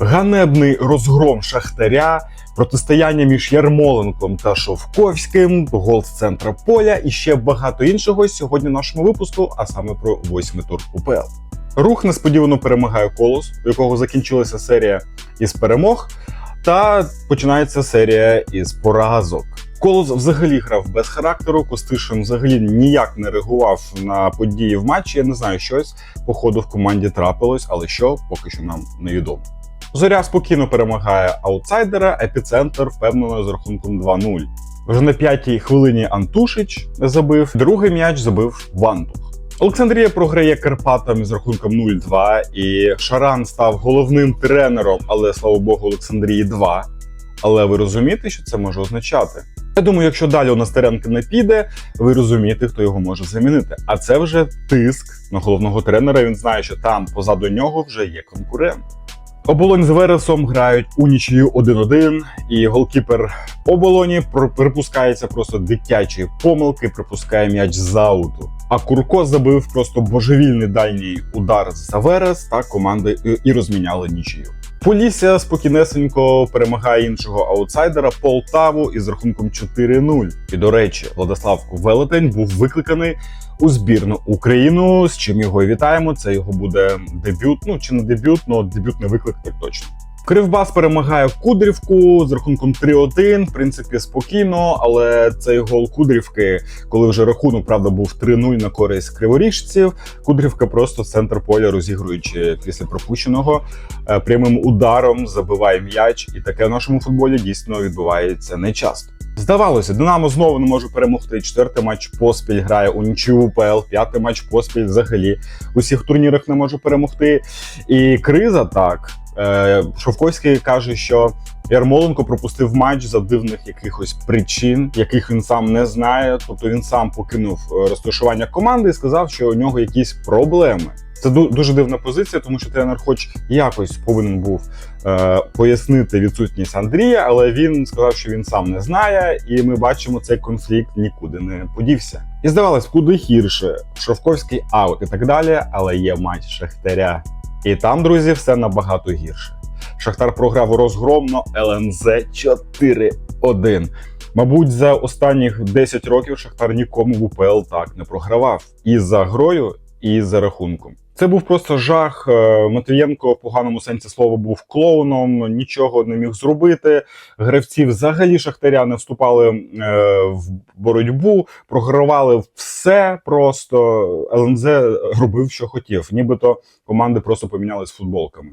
Ганебний розгром Шахтаря, протистояння між Ярмоленком та Шовковським, гол з центра поля і ще багато іншого сьогодні в нашому випуску, а саме про восьмий тур УПЛ. Рух несподівано перемагає колос, у якого закінчилася серія із перемог, та починається серія із поразок. Колос взагалі грав без характеру. Костишин взагалі ніяк не реагував на події в матчі. Я не знаю, щось походу в команді трапилось, але що поки що нам невідомо. Зоря спокійно перемагає аутсайдера, епіцентр впевнено з рахунком 2-0. Вже на п'ятій хвилині Антушич забив, другий м'яч забив Вантух. Олександрія програє Карпатам з рахунком 0-2, і Шаран став головним тренером, але слава Богу, Олександрії 2. Але ви розумієте, що це може означати? Я думаю, якщо далі у Настеренка не піде, ви розумієте, хто його може замінити. А це вже тиск на головного тренера. Він знає, що там позаду нього вже є конкурент. Оболонь з Вересом грають у нічию 1-1, і голкіпер оболоні припускається просто дитячої помилки, припускає м'яч з ауту. А Курко забив просто божевільний дальній удар за Верес, та команди і- розміняли нічию. Полісся спокійнесенько перемагає іншого аутсайдера Полтаву із рахунком 4-0. І до речі, Владислав Велетень був викликаний у збірну Україну. З чим його і вітаємо. Це його буде дебют. Ну чи не дебют, але дебютний виклик так точно. Кривбас перемагає Кудрівку з рахунком 3-1. В принципі, спокійно, але цей гол Кудрівки, коли вже рахунок, правда, був 3-0 на користь криворіжців. Кудрівка просто центр поля розігруючи після пропущеного е, прямим ударом забиває м'яч, і таке в нашому футболі дійсно відбувається нечасто. Здавалося, Динамо знову не може перемогти. Четвертий матч поспіль грає у нічию УПЛ, п'ятий матч поспіль взагалі у всіх турнірах не може перемогти. І криза так. Е, Шовковський каже, що Ярмоленко пропустив матч за дивних якихось причин, яких він сам не знає. Тобто він сам покинув е, розташування команди і сказав, що у нього якісь проблеми. Це дуже дивна позиція, тому що тренер, хоч якось повинен був е, пояснити відсутність Андрія, але він сказав, що він сам не знає, і ми бачимо, цей конфлікт нікуди не подівся. І здавалось, куди гірше Шовковський аут і так далі, але є матч Шахтаря. І там, друзі, все набагато гірше. Шахтар програв розгромно ЛНЗ 4-1. Мабуть, за останніх 10 років Шахтар нікому в УПЛ так не програвав і за грою, і за рахунком. Це був просто жах. Е, Матвієнко в поганому сенсі слова був клоуном, нічого не міг зробити. Гравці взагалі шахтаря не вступали е, в боротьбу, програвали все. Просто ЛНЗ робив, що хотів. Нібито команди просто помінялись футболками.